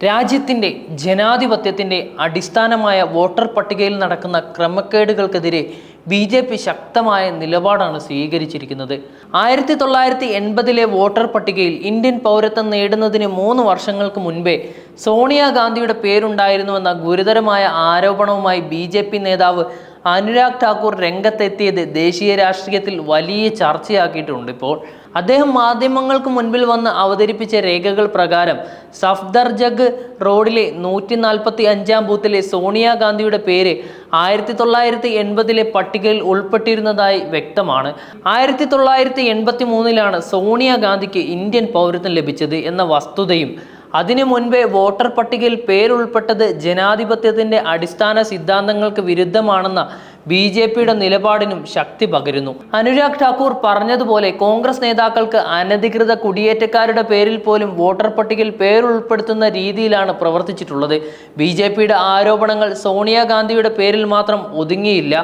രാജ്യത്തിന്റെ ജനാധിപത്യത്തിന്റെ അടിസ്ഥാനമായ വോട്ടർ പട്ടികയിൽ നടക്കുന്ന ക്രമക്കേടുകൾക്കെതിരെ ബി ജെ പി ശക്തമായ നിലപാടാണ് സ്വീകരിച്ചിരിക്കുന്നത്. ആയിരത്തി തൊള്ളായിരത്തി എൺപതിലെ വോട്ടർ പട്ടികയിൽ ഇന്ത്യൻ പൗരത്വം നേടുന്നതിന് മൂന്ന് വർഷങ്ങൾക്ക് മുൻപേ സോണിയാഗാന്ധിയുടെ പേരുണ്ടായിരുന്നുവെന്ന ഗുരുതരമായ ആരോപണവുമായി ബി നേതാവ് അനുരാഗ് ഠാക്കൂർ രംഗത്തെത്തിയത് ദേശീയ രാഷ്ട്രീയത്തിൽ വലിയ ചർച്ചയാക്കിയിട്ടുണ്ട് ഇപ്പോൾ. അദ്ദേഹം മാധ്യമങ്ങൾക്ക് മുൻപിൽ വന്ന് അവതരിപ്പിച്ച രേഖകൾ പ്രകാരം സഫ്ദർ ജഗ് റോഡിലെ നൂറ്റി നാൽപ്പത്തി അഞ്ചാം ബൂത്തിലെ സോണിയാഗാന്ധിയുടെ പേര് ആയിരത്തി തൊള്ളായിരത്തി എൺപതിലെ പട്ടികയിൽ ഉൾപ്പെട്ടിരുന്നതായി വ്യക്തമാണ്. ആയിരത്തി തൊള്ളായിരത്തി എൺപത്തി മൂന്നിലാണ് സോണിയാഗാന്ധിക്ക് ഇന്ത്യൻ പൗരത്വം ലഭിച്ചത് എന്ന വസ്തുതയും അതിനു മുൻപേ വോട്ടർ പട്ടികയിൽ പേരുൾപ്പെട്ടത് ജനാധിപത്യത്തിന്റെ അടിസ്ഥാന സിദ്ധാന്തങ്ങൾക്ക് വിരുദ്ധമാണെന്ന ബി ജെ പിയുടെ നിലപാടിനും ശക്തി പകരുന്നു. അനുരാഗ് ഠാക്കൂർ പറഞ്ഞതുപോലെ കോൺഗ്രസ് നേതാക്കൾക്ക് അനധികൃത കുടിയേറ്റക്കാരുടെ പേരിൽ പോലും വോട്ടർ പട്ടികയിൽ പേരുൾപ്പെടുത്തുന്ന രീതിയിലാണ് പ്രവർത്തിച്ചിട്ടുള്ളത്. ബി ജെ പിയുടെ ആരോപണങ്ങൾ സോണിയാഗാന്ധിയുടെ പേരിൽ മാത്രം ഒതുങ്ങിയില്ല.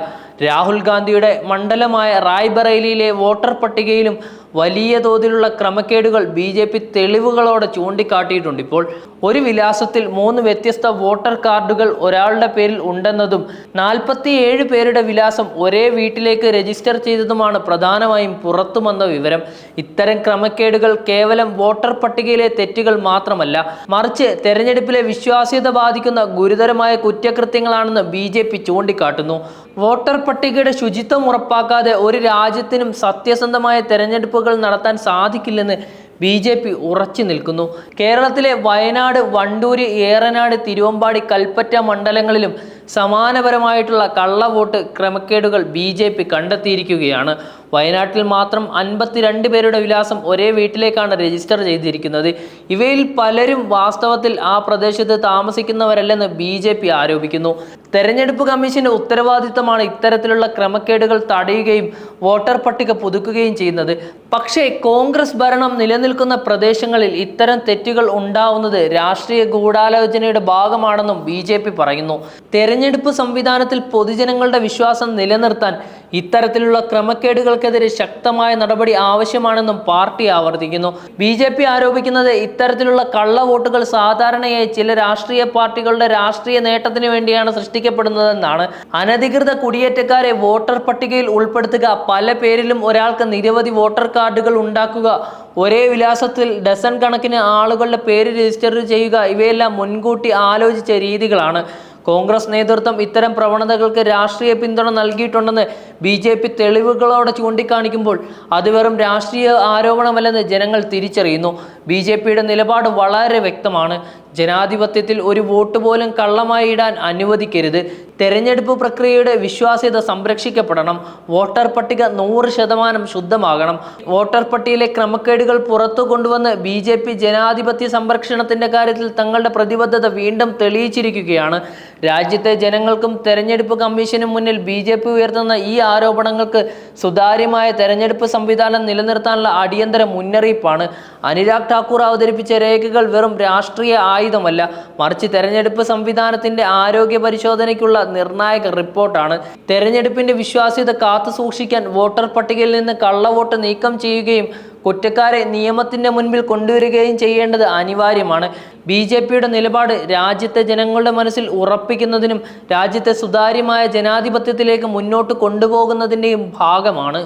രാഹുൽ ഗാന്ധിയുടെ മണ്ഡലമായ റായ്ബറേലിയിലെ വോട്ടർ പട്ടികയിലും വലിയ തോതിലുള്ള ക്രമക്കേടുകൾ ബി ജെ പി തെളിവുകളോടെ ചൂണ്ടിക്കാട്ടിയിട്ടുണ്ട്. ഇപ്പോൾ ഒരു വിലാസത്തിൽ മൂന്ന് വ്യത്യസ്ത വോട്ടർ കാർഡുകൾ ഒരാളുടെ പേരിൽ ഉണ്ടെന്നതും നാൽപ്പത്തിയേഴ് പേരുടെ വിലാസം ഒരേ വീട്ടിലേക്ക് രജിസ്റ്റർ ചെയ്തതുമാണ് പ്രധാനമായും പുറത്തു വന്ന വിവരം. ഇത്തരം ക്രമക്കേടുകൾ കേവലം വോട്ടർ പട്ടികയിലെ തെറ്റുകൾ മാത്രമല്ല മറിച്ച് തെരഞ്ഞെടുപ്പിലെ വിശ്വാസ്യത ബാധിക്കുന്ന ഗുരുതരമായ കുറ്റകൃത്യങ്ങളാണെന്ന് ബി ചൂണ്ടിക്കാട്ടുന്നു. വോട്ടർ പട്ടികയുടെ ശുചിത്വം ഉറപ്പാക്കാതെ ഒരു രാജ്യത്തിനും സത്യസന്ധമായ തെരഞ്ഞെടുപ്പുകൾ നടത്താൻ സാധിക്കില്ലെന്ന് ബി ജെ പി ഉറച്ചു നിൽക്കുന്നു. കേരളത്തിലെ വയനാട് വണ്ടൂര് ഏറനാട് തിരുവമ്പാടി കൽപ്പറ്റ മണ്ഡലങ്ങളിലും സമാനപരമായിട്ടുള്ള കള്ളവോട്ട് ക്രമക്കേടുകൾ ബി ജെ പി കണ്ടെത്തിയിരിക്കുകയാണ്. വയനാട്ടിൽ മാത്രം അൻപത്തിരണ്ട് പേരുടെ വിലാസം ഒരേ വീട്ടിലേക്കാണ് രജിസ്റ്റർ ചെയ്തിരിക്കുന്നത്. ഇവയിൽ പലരും വാസ്തവത്തിൽ ആ പ്രദേശത്ത് താമസിക്കുന്നവരല്ലെന്ന് ബി ജെ പി ആരോപിക്കുന്നു. തെരഞ്ഞെടുപ്പ് കമ്മീഷന്റെ ഉത്തരവാദിത്തമാണ് ഇത്തരത്തിലുള്ള ക്രമക്കേടുകൾ തടയുകയും വോട്ടർ പട്ടിക പുതുക്കുകയും ചെയ്യുന്നത്. പക്ഷേ കോൺഗ്രസ് ഭരണം നിലനിൽക്കുന്ന പ്രദേശങ്ങളിൽ ഇത്തരം തെറ്റുകൾ ഉണ്ടാവുന്നത് രാഷ്ട്രീയ ഗൂഢാലോചനയുടെ ഭാഗമാണെന്നും ബി പറയുന്നു. തെരഞ്ഞെടുപ്പ് സംവിധാനത്തിൽ പൊതുജനങ്ങളുടെ വിശ്വാസം നിലനിർത്താൻ ഇത്തരത്തിലുള്ള ക്രമക്കേടുകൾക്കെതിരെ ശക്തമായ നടപടി ആവശ്യമാണെന്നും പാർട്ടി ആവർത്തിക്കുന്നു. ബി ജെ പി ആരോപിക്കുന്നത് ഇത്തരത്തിലുള്ള കള്ള വോട്ടുകൾ സാധാരണയായി ചില രാഷ്ട്രീയ പാർട്ടികളുടെ രാഷ്ട്രീയ നേട്ടത്തിന് വേണ്ടിയാണ് സൃഷ്ടിക്കപ്പെടുന്നതെന്നാണ്. അനധികൃത കുടിയേറ്റക്കാരെ വോട്ടർ പട്ടികയിൽ ഉൾപ്പെടുത്തുക പല പേരിലും ഒരാൾക്ക് നിരവധി വോട്ടർ കാർഡുകൾ ഉണ്ടാക്കുക ഒരേ വിലാസത്തിൽ ഡസൺ കണക്കിന് ആളുകളുടെ പേര് രജിസ്റ്റർ ചെയ്യുക ഇവയെല്ലാം മുൻകൂട്ടി ആലോചിച്ച രീതികളാണ്. കോൺഗ്രസ് നേതൃത്വം ഇത്തരം പ്രവണതകൾക്ക് രാഷ്ട്രീയ പിന്തുണ നൽകിയിട്ടുണ്ടെന്ന് ബി ജെ പി തെളിവുകളോടെ ചൂണ്ടിക്കാണിക്കുമ്പോൾ അത് വെറും രാഷ്ട്രീയ ആരോപണമല്ലെന്ന് ജനങ്ങൾ തിരിച്ചറിയുന്നു. ബി ജെ പിയുടെ നിലപാട് വളരെ വ്യക്തമാണ്. ജനാധിപത്യത്തിൽ ഒരു വോട്ട് പോലും കള്ളമായി ഇടാൻ അനുവദിക്കരുത്. തെരഞ്ഞെടുപ്പ് പ്രക്രിയയുടെ വിശ്വാസ്യത സംരക്ഷിക്കപ്പെടണം. വോട്ടർ പട്ടിക നൂറ് ശതമാനം ശുദ്ധമാകണം. വോട്ടർ പട്ടികയിലെ ക്രമക്കേടുകൾ പുറത്തു കൊണ്ടുവന്ന് ബി ജെ പി ജനാധിപത്യ സംരക്ഷണത്തിന്റെ കാര്യത്തിൽ തങ്ങളുടെ പ്രതിബദ്ധത വീണ്ടും തെളിയിച്ചിരിക്കുകയാണ്. രാജ്യത്തെ ജനങ്ങൾക്കും തെരഞ്ഞെടുപ്പ് കമ്മീഷനും മുന്നിൽ ബി ജെ പി ഉയർത്തുന്ന ഈ ആരോപണങ്ങൾക്ക് സുതാര്യമായ തെരഞ്ഞെടുപ്പ് സംവിധാനം നിലനിർത്താനുള്ള അടിയന്തര മുന്നറിയിപ്പാണ്. അനുരാഗ് ഠാക്കൂർ അവതരിപ്പിച്ച രേഖകൾ വെറും രാഷ്ട്രീയ ആയുധമല്ല. മറിച്ച് തെരഞ്ഞെടുപ്പ് സംവിധാനത്തിന്റെ ആരോഗ്യ പരിശോധനയ്ക്കുള്ള നിർണായക റിപ്പോർട്ടാണ്. തെരഞ്ഞെടുപ്പിന്റെ വിശ്വാസ്യത കാത്തു സൂക്ഷിക്കാൻ വോട്ടർ പട്ടികയിൽ നിന്ന് കള്ളവോട്ട് നീക്കം ചെയ്യുകയും കുറ്റക്കാരെ നിയമത്തിന്റെ മുൻപിൽ കൊണ്ടുവരികയും ചെയ്യേണ്ടത് അനിവാര്യമാണ്. ബി ജെ പിയുടെ നിലപാട് രാജ്യത്തെ ജനങ്ങളുടെ മനസ്സിൽ ഉറപ്പിക്കുന്നതിനും രാജ്യത്തെ സുതാര്യമായ ജനാധിപത്യത്തിലേക്ക് മുന്നോട്ട് കൊണ്ടുപോകുന്നതിന്റെയും ഭാഗമാണ്.